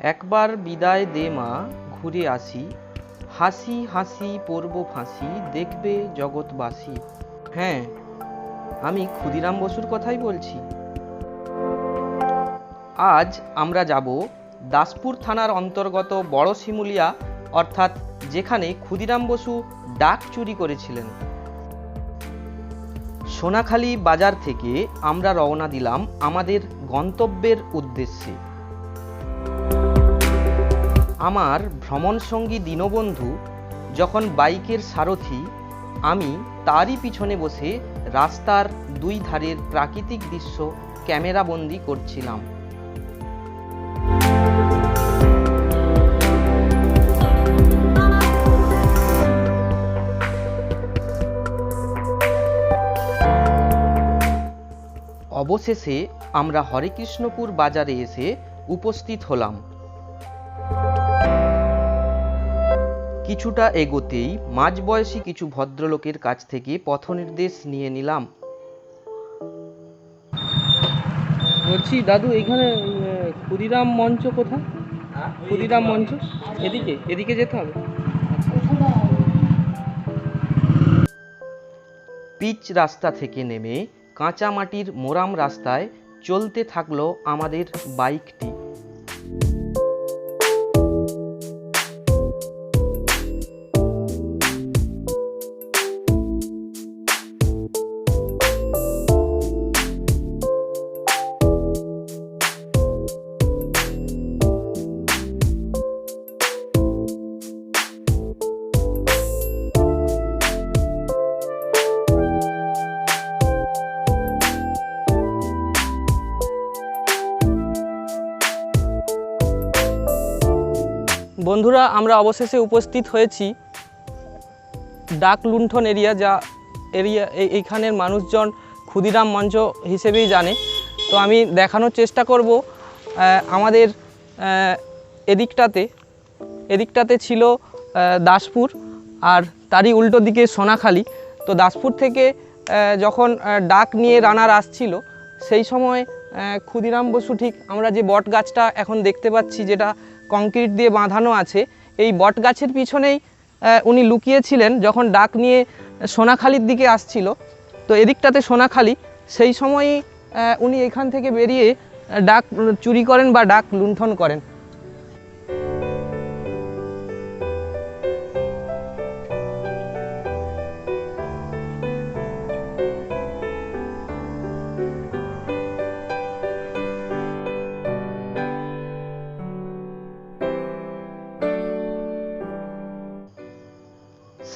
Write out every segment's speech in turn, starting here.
একবার বিদায় দে মা, ঘুরে আসি। হাসি হাসি পড়ব ফাঁসি, দেখবে জগৎবাসী। হ্যাঁ আমি ক্ষুদিরাম বসুর কথাই বলছি। আজ আমরা যাব দাসপুর থানার অন্তর্গত বড় শিমুলিয়া, অর্থাৎ যেখানে ক্ষুদিরাম বসু ডাক চুরি করেছিলেন। সোনাখালী বাজার থেকে আমরা রওনা দিলাম আমাদের গন্তব্যের উদ্দেশ্যে। আমার ভ্রমণসঙ্গী দীনবন্ধু যখন বাইকের সারথি, আমি তারই পিছনে বসে রাস্তার দুই ধারের প্রাকৃতিক দৃশ্য ক্যামেরাবন্দি করছিলাম। অবশেষে আমরা হরেকৃষ্ণপুর বাজারে এসে উপস্থিত হলাম। কিছুটা এগোতেই মাঝবয়সী কিছু ভদ্রলোকের কাছ থেকে পথনির্দেশ নিয়ে নিলাম। বলছি দাদু এখানে ক্ষুদিরাম মঞ্চ কোথায়? ক্ষুদিরাম মঞ্চ? এদিকে এদিকে যেতে হবে। পিচ রাস্তা থেকে নেমে কাঁচা মাটির মোরাম রাস্তায় চলতে থাকল আমাদের বাইকটি। বন্ধুরা, আমরা অবশেষে উপস্থিত হয়েছি ডাক লুণ্ঠন এরিয়া, যা এরিয়া এই- এইখানের মানুষজন ক্ষুদিরাম মঞ্চ হিসেবেই জানে। তো আমি দেখানোর চেষ্টা করব আমাদের এদিকটাতে এদিকটাতে ছিল দাসপুর আর তারই উল্টো দিকে সোনাখালি। তো দাসপুর থেকে যখন ডাক নিয়ে রানার আসছিল, সেই সময় ক্ষুদিরাম বসু ঠিক আমরা যে বট গাছটা এখন দেখতে পাচ্ছি, যেটা কংক্রিট দিয়ে বাঁধানো আছে, এই বট গাছের পিছনেই উনি লুকিয়েছিলেন যখন ডাক নিয়ে সোনাখালির দিকে আসছিল। তো এদিকটাতে সোনাখালি, সেই সময়ই উনি এখান থেকে বেরিয়ে ডাক চুরি করেন বা ডাক লুণ্ঠন করেন।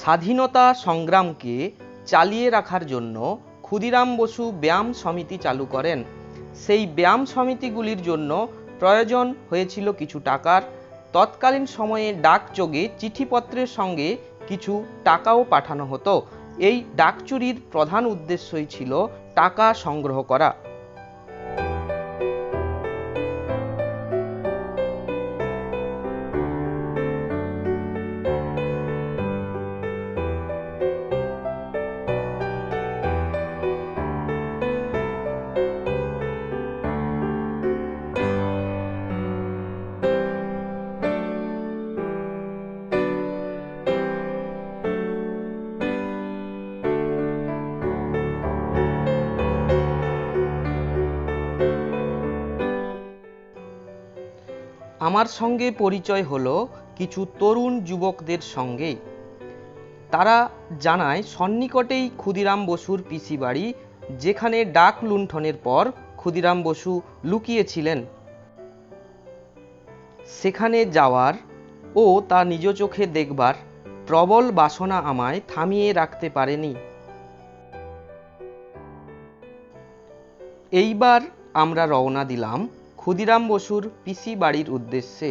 স্বাধীনতা সংগ্রামকে চালিয়ে রাখার জন্য ক্ষুদিরাম বসু ব্যায়াম সমিতি চালু করেন। সেই ব্যায়াম সমিতিগুলির জন্য প্রয়োজন হয়েছিল কিছু টাকার। তৎকালীন সময়ে ডাকযোগে চিঠিপত্রের সঙ্গে কিছু টাকাও পাঠানো হতো। এই ডাক চুরির প্রধান উদ্দেশ্যই ছিল টাকা সংগ্রহ করা। আমার সঙ্গে পরিচয় হলো কিছু তরুণ যুবকদের সঙ্গে তারা জানায়, সন্নিকটেই ক্ষুদিরাম বসুর পিসি বাড়ি, যেখানে ডাক লুণ্ঠনের পর ক্ষুদিরাম বসু লুকিয়েছিলেন। সেখানে যাওয়ার ও তা নিজ চোখে দেখবার প্রবল বাসনা আমায় থামিয়ে রাখতে পারেনি। এইবার আমরা রওনা দিলাম ক্ষুদিরাম বসুর পিসি বাড়ির উদ্দেশ্যে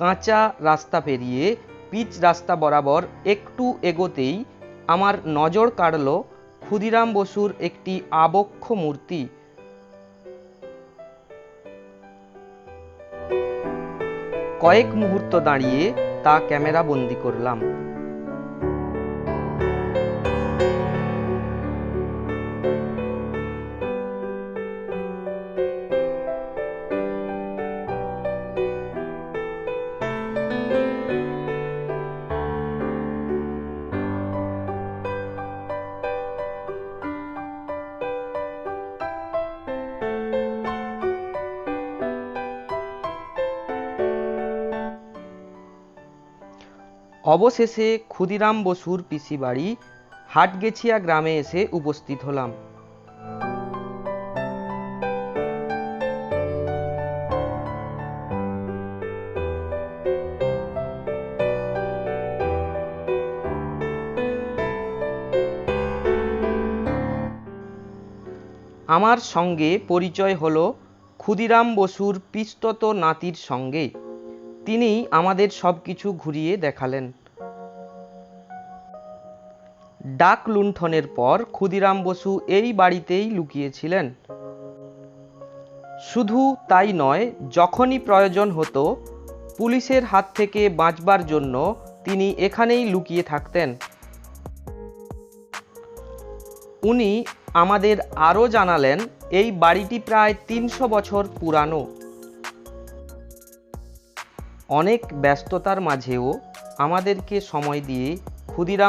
কাঁচা রাস্তা পেরিয়ে পিচ রাস্তা বরাবর একটু এগোতেই আমার নজর কাড়ল ক্ষুদিরাম বসুর একটি আবক্ষ মূর্তি। কয়েক মুহূর্ত দাঁড়িয়ে তা ক্যামেরা বন্দি করলাম। অবশেষে ক্ষুদিরাম বসুর পিসি বাড়ি হাটগেছিয়া গ্রামে এসে উপস্থিত হলাম। আমার সঙ্গে পরিচয় হলো ক্ষুদিরাম বসুর পিস্তত নাতির সঙ্গে। তিনি আমাদের সব কিছু ঘুরিয়ে দেখালেন। ডাক লুণ্ঠনের পর ক্ষুদিরাম বসু এই বাড়িতেই লুকিয়েছিলেন। শুধু তাই নয়, যখনই প্রয়োজন হতো, পুলিশের হাত থেকে বাঁচবার জন্য তিনি এখানেই লুকিয়ে থাকতেন। উনি আমাদের আরও জানালেন, এই বাড়িটি প্রায় তিনশো বছর পুরানো। অনেক ব্যস্ততার মাঝেও আমাদেরকে সময় দিয়ে ক্ষুদিরাম